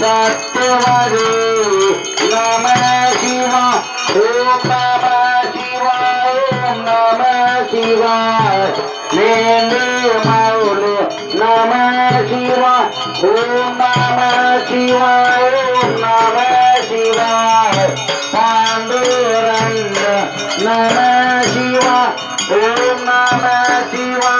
सत्यवादे नम शिवा ओम नम शिवाय ओम नम शिवाय लेंदे माऊले नम शिवा ओम नम शिवाय ओम नम शिवाय. ஓம் நம சிவா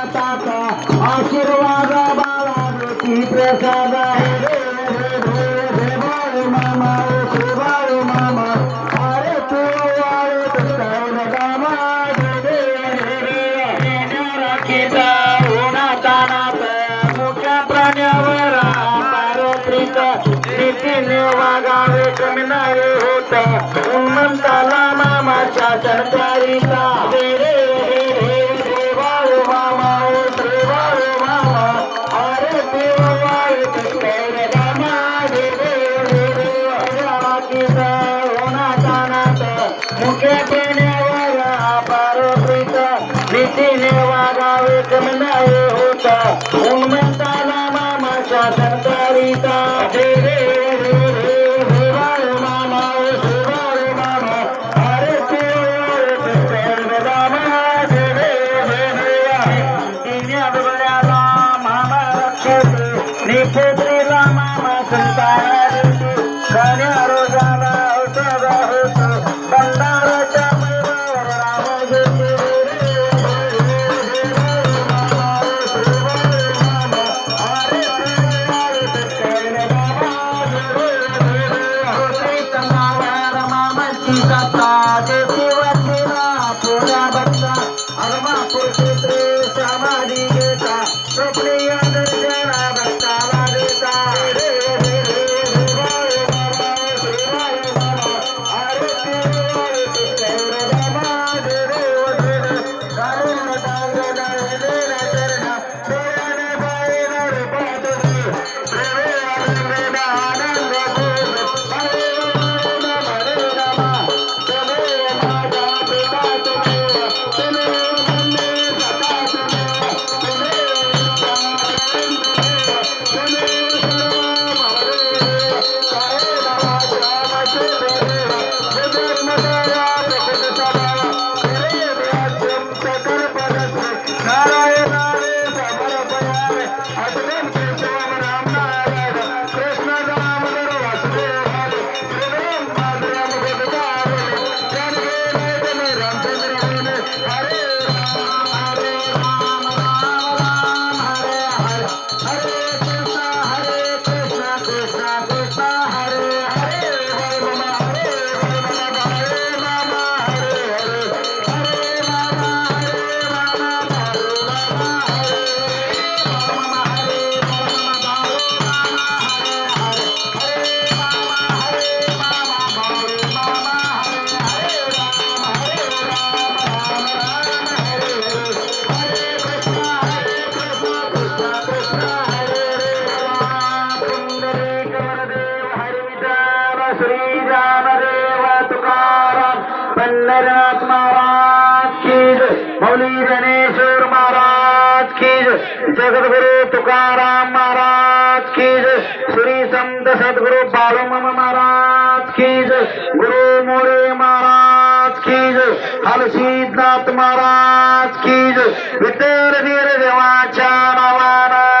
अपने याद जगद्गुरु तुकाराम महाराज की जय। श्री संत सद्गुरु बालूमम महाराज की जय। गुरु मोरे महाराज की जय। हलसीनाथ महाराज की जय। वितर देवाच्या नावानं